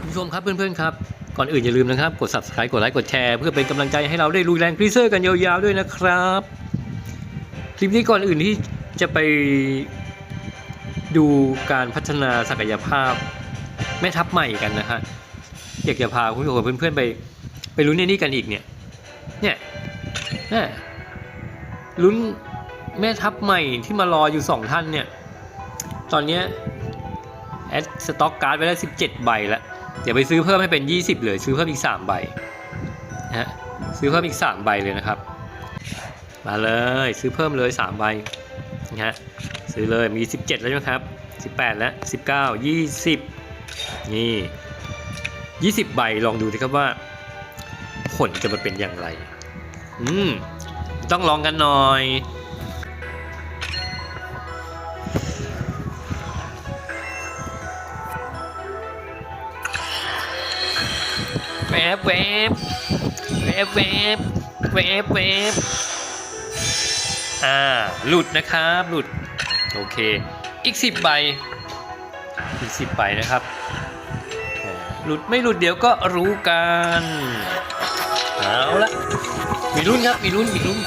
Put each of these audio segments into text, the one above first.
คุณผู้ชมครับเพื่อนๆครับ ก่อนอื่นอย่าลืมนะครับ กด subscribe กดไลค์กดแชร์เพื่อเป็นกำลังใจให้เราได้ลุยแรงกรีเซอร์กันยาวๆด้วยนะครับ คลิปนี้ก่อนอื่นที่จะไปดูการพัฒนาศักยภาพแม่ทัพใหม่กันนะฮะอยากจะพาคุณผู้ชมกับเพื่อนๆไป ไปลุ้นในนี้กันอีกเนี่ยเนี่ยแม่ลุ้นแม่ทัพใหม่ที่มารออยู่สองท่านเนี่ย ตอนเนี้ยแอดสต็อกการ์ดไว้ได้ 17 ใบแล้ว เดี๋ยวไปซื้อเพิ่มให้เป็น 20 เลย ซื้อเพิ่มอีก 3 ใบนะฮะซื้อเพิ่มอีก 3 ใบเลยนะครับ มาเลยซื้อเพิ่มเลย 3 ใบนะฮะซื้อเลยมี 17 แล้วใช่ไหมครับ 18 แล้ว 19 20 นี่ 20 ใบลองดูสิครับว่า ผลจะมาเป็นอย่างไร อืม ต้องลองกันหน่อย แวบแวบแวบแวบแวบแวบอ่า หลุดนะครับ หลุด โอเค อีกสิบใบ อีกสิบใบนะครับ หลุดไม่หลุดเดี๋ยวก็รู้กัน เอาละมีลุ้นครับ มีลุ้นมีลุ้น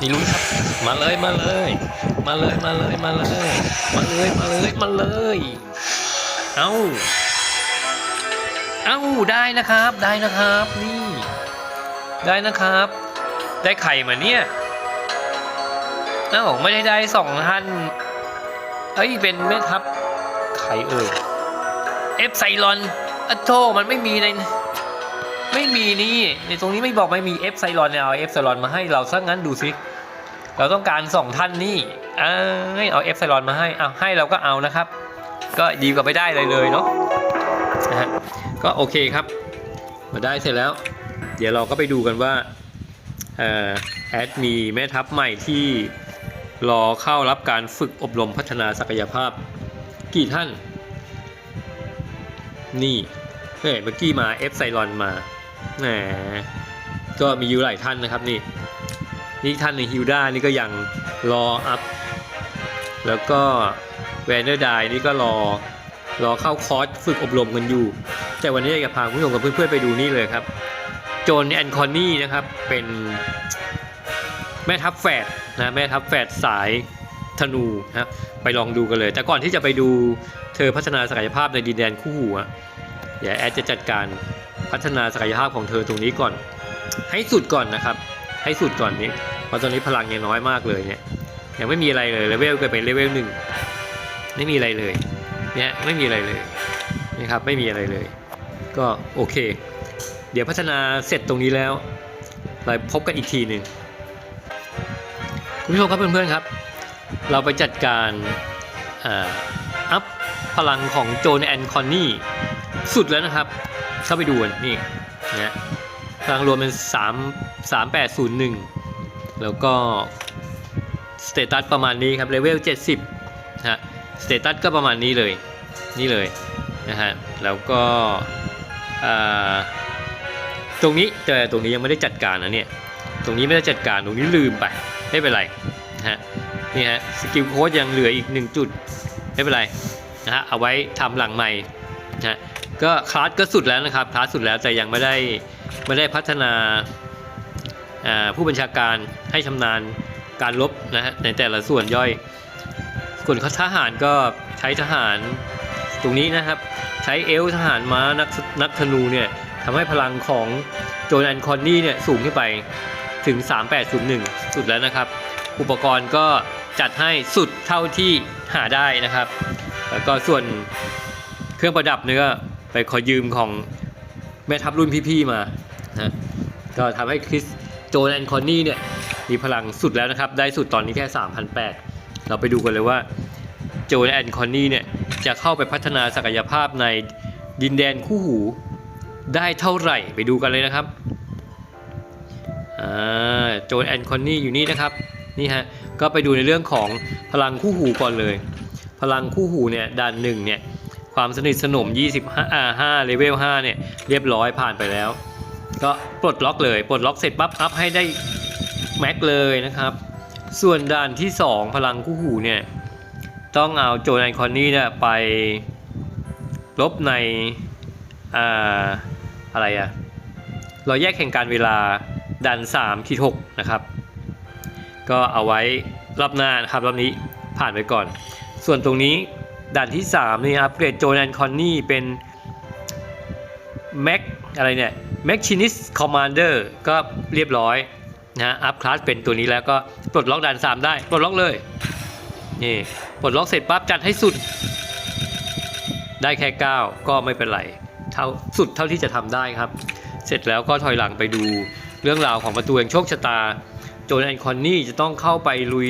มีลุ้นครับ มาเลย มาเลย มาเลย มาเลย มาเลย มาเลย มาเลย มาเลย เอา เอ้าได้นะครับได้นะครับนี่ ได้นะครับ ได้ไข่มาเนี่ยเอ้าไม่ได้ได้สองท่านเอ้ยเป็นแม่ทัพไข่เอ่ยเอฟไซลอนอะโทมันไม่มีในไม่มีนี่ในตรงนี้ไม่บอกไม่มีเอฟไซลอนเนี่ยเอาเอฟไซลอนมาให้เราซะงั้นดูสิเราต้องการสองท่านนี่เอ้ยเอาเอฟไซลอนมาให้เอาให้เราก็เอานะครับ ก็ดีกว่าไม่ได้เลยเลยเนาะ นะฮะก็โอเคครับ มาได้เสร็จแล้ว เดี๋ยวเราก็ไปดูกันว่าออแอดมีแม่ทัพใหม่ที่รอเข้ารับการฝึกอบรมพัฒนาศักยภาพ กี่ท่าน นี่เฮ้ยเมื่อกี้มาเอฟไซรอนมาแหมก็มีอยู่หลายท่านนะครับนี่นี่ท่านในฮิวด้านี่ก็ยังรออัพ แล้วก็แวนเดอร์ไดนี่ก็รอ รอเข้าคอร์สฝึกอบรมกันอยู่ แต่วันนี้อยากจะพาผู้ชมกับเพื่อนๆไปดูนี่เลยครับ โจนแอนคอนนี่นะครับเป็นแม่ทัพแฝดนะแม่ทัพแฝดสายธนูนะครับไปลองดูกันเลย แต่ก่อนที่จะไปดูเธอพัฒนาศักยภาพในดินแดนคู่หูอะเดี๋ยวแอดจะจัดการพัฒนาศักยภาพของเธอตรงนี้ก่อน ให้สุดก่อนนะครับ ให้สุดก่อนนี้เพราะตอนนี้พลังยังน้อยมากเลยเนี่ยยังไม่มีอะไรเลยเลเวลก็เป็นเลเวลหนึ่งไม่มีอะไรเลย เนี่ยไม่มีอะไรเลยนะครับไม่มีอะไรเลย ก็โอเค เดี๋ยวพัฒนาเสร็จตรงนี้แล้วเราพบกันอีกทีหนึ่งคุณผู้ชมครับเพื่อนๆครับ เราไปจัดการอ่าอัพพลังของโจนแอนคอนนี่สุดแล้วนะครับ เข้าไปดูนนี่นะพลังรวมเป็น 3 3801 แล้วก็สเตตัสประมาณนี้ครับเลเวล70ฮะ สเตตัสก็ประมาณนี้เลยนี่เลยนะฮะแล้วก็ตรงนี้แต่ตรงนี้ยังไม่ได้จัดการนะเนี่ยตรงนี้ไม่ได้จัดการตรงนี้ลืมไปไม่เป็นไรนะฮะนี่ฮะสกิลโค้ดยังเหลืออีกหนึ่งจุดไม่เป็นไรนะฮะเอาไว้ทำหลังใหม่นะฮะก็คลาสก็สุดแล้วนะครับคลาสสุดแล้วแต่ยังไม่ได้ไม่ได้พัฒนาอ่าผู้บัญชาการให้ชำนาญการลบนะฮะในแต่ละส่วนย่อย ส่วนทหารก็ใช้ทหารตรงนี้นะครับ ใช้เอลทหารม้านักนักธนูเนี่ยทำให้พลังของโจนแอนคอนนี่เนี่ยสูงขึ้นไปถึง 3801 สุดแล้วนะครับ อุปกรณ์ก็จัดให้สุดเท่าที่หาได้นะครับ แล้วก็ส่วนเครื่องประดับเนี่ยก็ไปขอยืมของแม่ทัพรุ่นพี่ๆมานะก็ทำให้คริสโจนแอนคอนนี่เนี่ยมีพลังสุดแล้วนะครับ ได้สุดตอนนี้แค่ 3,800 เราไปดูกันเลยว่าโจและแอนคอนนี่เนี่ยจะเข้าไปพัฒนาศักยภาพในดินแดนคู่หูได้เท่าไหร่ไปดูกันเลยนะครับอ่าโจแอนคอนนี่อยู่นี่นะครับนี่ฮะก็ไปดูในเรื่องของพลังคู่หูก่อนเลย พลังคู่หูเนี่ยด่านหนึ่งเนี่ยความสนิทสนม 25อ่า5เลเวล5เนี่ยเรียบร้อยผ่านไปแล้ว ก็ปลดล็อกเลย ปลดล็อกเสร็จปั๊บอัพให้ได้แม็กเลยนะครับ ส่วนด่านที่ 2 พลังคู่หูเนี่ย ต้องเอาโจนไอคอนนี่เนี่ยไปลบในอ่าอะไรอะเรอยแยกแห่งการเวลาดัน3ขีด6นะครับ ก็เอาไว้รอบหน้านะครับรอบนี้ผ่านไปก่อน ส่วนตรงนี้ด่านที่ 3 นี่อัปเกรดโจแอนคอนนี่เป็นแม็กอะไรเนี่ยแม็กชินิสคอมมานเดอร์ก็เรียบร้อยนะฮะอัพคลาสเป็นตัวนี้แล้วก็ ปลดล็อกด่าน3ได้ปลดล็อกเลยนี่ปลดล็อกเสร็จปั๊บจัดให้สุด ได้แค่ 9 ก็ไม่เป็นไรเท่าสุดเท่าที่จะทำได้ครับ เสร็จแล้วก็ถอยหลังไปดูเรื่องราวของประตูแห่งโชคชะตา โจนแอนคอนนี่จะต้องเข้าไปลุย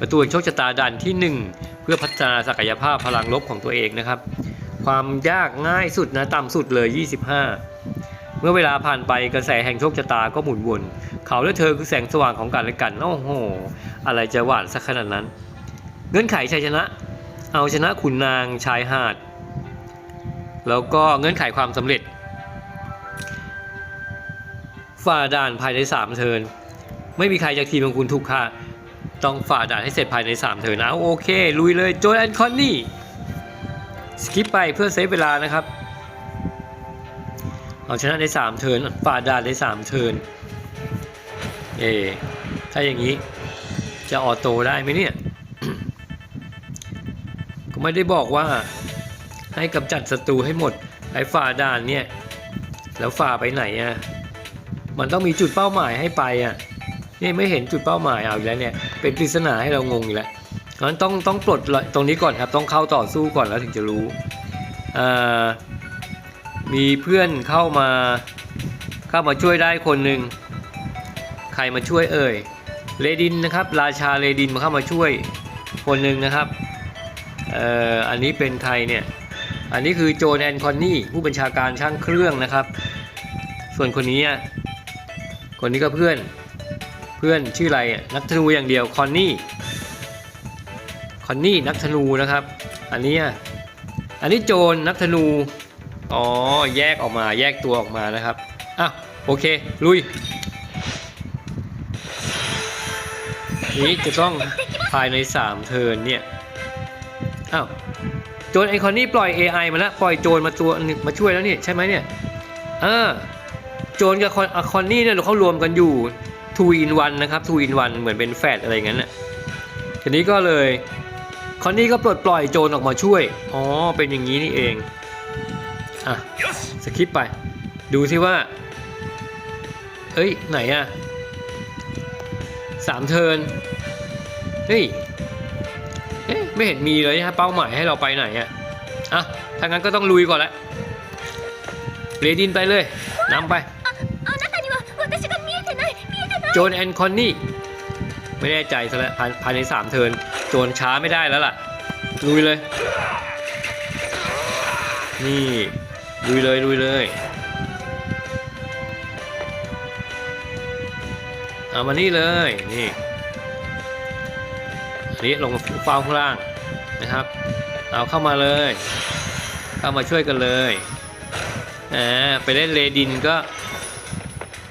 ประตูแห่งโชคชะตาด่านที่ 1 เพื่อพัฒนาศักยภาพพลังลบของตัวเองนะครับ ความยากง่ายสุดนะต่ำสุดเลย 25 เมื่อเวลาผ่านไปกระแสแห่งโชคชะตาก็หมุนวน เขาและเธอคือแสงสว่างของกันและกัน โอ้โห อะไรจะหวานสักขนาดนั้น เงื่อนไขชัยชนะ เอาชนะขุนนางชายหาด แล้วก็เงื่อนไขความสำเร็จ ฝ่าด่านภายใน 3 เทิน ไม่มีใครจากทีมของคุณถูกค่ะ ต้องฝ่าด่านให้เสร็จภายใน 3 เทิร์นเอาโอเค ลุยเลยโจแอนคอนนี่ สกิปไปเพื่อเซฟเวลานะครับ เอาชนะใน3เทิร์นฝ่าด่านใน3เทิร์นเอถ้าอย่างนี้จะออโต้ได้ไหมเนี่ย ก็ไม่ได้บอกว่าให้กำจัดศัตรูให้หมดไอ้ฝ่าด่านเนี่ย แล้วฝ่าไปไหนอะมันต้องมีจุดเป้าหมายให้ไปอะนี่ไม่เห็นจุดเป้าหมายเอาอีกแล้วเนี่ยเป็นปริศนาให้เรางงอีกแล้วงั้นต้องต้องปลดตรงนี้ก่อนครับ ต้องเข้าต่อสู้ก่อนแล้วถึงจะรู้อ่า มีเพื่อนเข้ามาเข้ามาช่วยได้คนหนึ่งใครมาช่วยเอ่ยเลดินนะครับ ราชาเลดินมาเข้ามาช่วยคนหนึ่งนะครับเอ่ออันนี้เป็นใครเนี่ยอันนี้คือโจนแอนคอนนี่ผู้บัญชาการช่างเครื่องนะครับ ส่วนคนนี้อะคนนี้ก็เพื่อนเพื่อนชื่ออะไรนักธนูอย่างเดียวคอนนี่คอนนี่นักธนูนะครับ อันนี้อันนี้โจนนักธนู อ๋อ แยกออกมาแยกตัวออกมานะครับ อะ โอเค ลุย นี้จะต้องภายใน 3 เทิร์นเนี่ย อ้าว โจนไอคอนนี่ปล่อย AI มาแล้ว ปล่อยโจนมาตัวมาช่วยแล้วนี่ใช่ไหมเนี่ยอ่าโจนกับคอนคอนนี่เนี่ยเขารวมกันอยู่2 in 1นนะครับ2 in 1เหมือนเป็นแฟดอะไรงั้นน่ะทีนี้ก็เลยคอนนี่ก็ปลดปล่อยโจนออกมาช่วย อ๋อ เป็นอย่างนี้นี่เอง่ะสคริปไป ดูสิว่า เอ้ย ไหนอะสามเทินเฮ้ยเอ๊ะไม่เห็นมีเลยฮะเป้าหมายให้เราไปไหนอะอะถ้างั้นก็ต้องลุยก่อนละเรดินไปเลยนำไปโจนแอนคอนนี่ไม่แน่ใจซะแล้วภายในสามเทินโจนช้าไม่ได้แล้วล่ะลุยเลย นี่ ลุยเลยลุยเลยเอามานี่เลยนี่อันนี้ลงมาฟ้าข้างล่างนะครับ เอาเข้ามาเลย เข้ามาช่วยกันเลยอ่าไปเล่นเรดินก็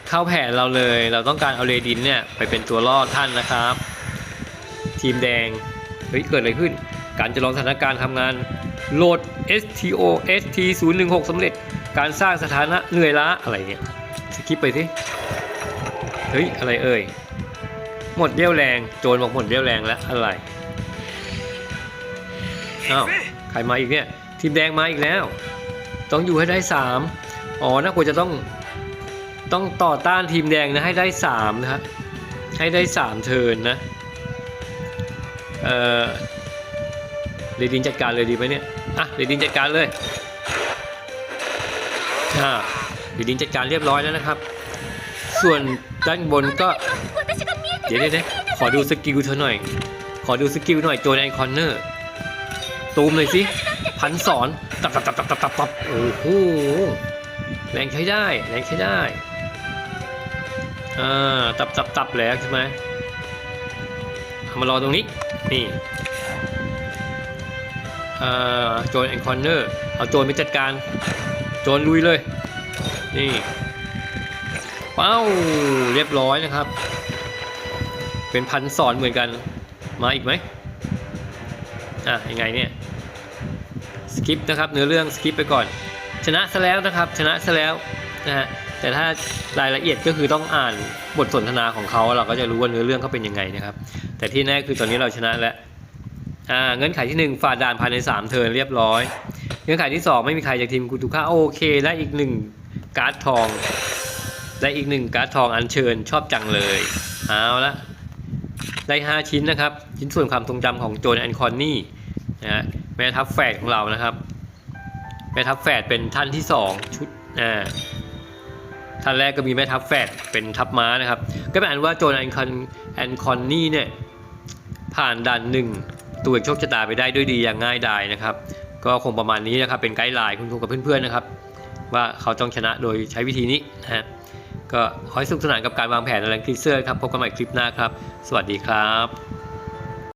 เข้าแผนเราเลย เราต้องการเอาเรดินเนี่ยไปเป็นตัวล่อท่านนะครับ ทีมแดงเฮ้ยเกิดอะไรขึ้น การจะลองสถานการณ์ทำงาน โหลด STO ST 0 1 6สำเร็จ การสร้างสถานะเหนื่อยล้าอะไรเนี่ยสกิปไปสิเฮ้ย อะไรเอ่ย หมดเรี่ยวแรง โจรบอกหมดเรี่ยวแรงแล้วอะไร อ้าว ใครมาอีกเนี่ย ทีมแดงมาอีกแล้ว ต้องอยู่ให้ได้สามอ๋อน่าควรจะต้อง ต้องต่อต้านทีมแดงนะ ให้ได้สามนะครับให้ได้สามเทินนะ เอ่อ เรดินจัดการเลยดีไหมเนี่ย อะ เรดินจัดการเลย อ่า เรดินจัดการเรียบร้อยแล้วนะครับ ส่วนด้านบนก็ เดี๋ยวเดี๋ยวขอดูสกิลเธอหน่อย ขอดูสกิลหน่อยโจนไอคอนเนอร์ ตูมเลยสิ พันสอน ตับตับตับตับตับตับโอ้โห แรงใช้ได้ แรงใช้ได้ อ่า ตับตับตับแล้วใช่ไหมมารอตรงนี้ นี่ โจนไอคอนเนอร์เอาโจนไปจัดการ โจนลุยเลย นี่ป้าเรียบร้อยนะครับ เป็นพันสอนเหมือนกันมาอีกไหมอะยังไงเนี่ยสกิปนะครับเนื้อเรื่องสกิปไปก่อน ชนะซะแล้วนะครับ ชนะซะแล้วนะฮะแต่ถ้ารายละเอียดก็คือต้องอ่านบทสนทนาของเขาเราก็จะรู้ว่าเนื้อเรื่องเขาเป็นยังไงนะครับ แต่ที่แน่คือตอนนี้เราชนะแล้ว อ่าเงื่อนไขที่หนึ่งฝ่าด่านภายในสามเทิร์นเรียบร้อย เงื่อนไขที่สองไม่มีใครจากทีมกุตุค่าโอเคได้อีกหนึ่งการ์ดทองได้อีกหนึ่งการ์ดทองอัญเชิญชอบจังเลยเอาละได้ 5 ชิ้นนะครับ ชิ้นส่วนความทรงจำของโจนแอนคอนนี่นะฮะแม่ทัพแฝดของเรานะครับ แม่ทัพแฝดเป็นท่านที่ 2 ชุดอ่าท่านแรกก็มีแม่ทัพแฝดเป็นทัพม้านะครับ ก็เป็นอันว่าโจนแอนคอนแอนคอนนี่เนี่ยผ่านด่านหนึ่ง ตัวเอกโชคชะตาไปได้ด้วยดีอย่างง่ายดายนะครับ ก็คงประมาณนี้นะครับเป็นไกด์ไลน์คุณครูกับเพื่อนๆนะครับ ว่าเขาต้องชนะโดยใช้วิธีนี้นะฮะก็ขอให้สุขสนานกับการวางแผนในแรงคลิเซอร์ครับพบกันใหม่คลิปหน้าครับ สวัสดีครับ